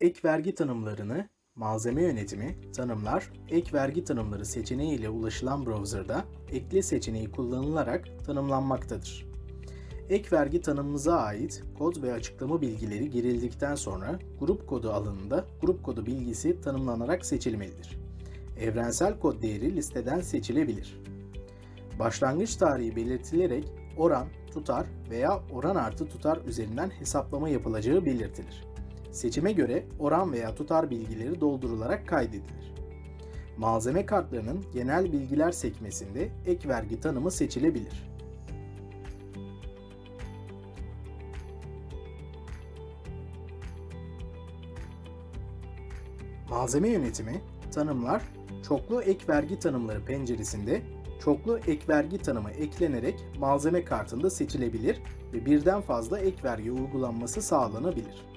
Ek vergi tanımlarını malzeme yönetimi, tanımlar, ek vergi tanımları seçeneği ile ulaşılan browser'da ekle seçeneği kullanılarak tanımlanmaktadır. Ek vergi tanımımıza ait kod ve açıklama bilgileri girildikten sonra grup kodu alanında grup kodu bilgisi tanımlanarak seçilmelidir. Evrensel kod değeri listeden seçilebilir. Başlangıç tarihi belirtilerek oran, tutar veya oran artı tutar üzerinden hesaplama yapılacağı belirtilir. Seçime göre oran veya tutar bilgileri doldurularak kaydedilir. Malzeme kartlarının genel bilgiler sekmesinde ek vergi tanımı seçilebilir. Malzeme yönetimi, tanımlar, çoklu ek vergi tanımları penceresinde çoklu ek vergi tanımı eklenerek malzeme kartında seçilebilir ve birden fazla ek vergi uygulanması sağlanabilir.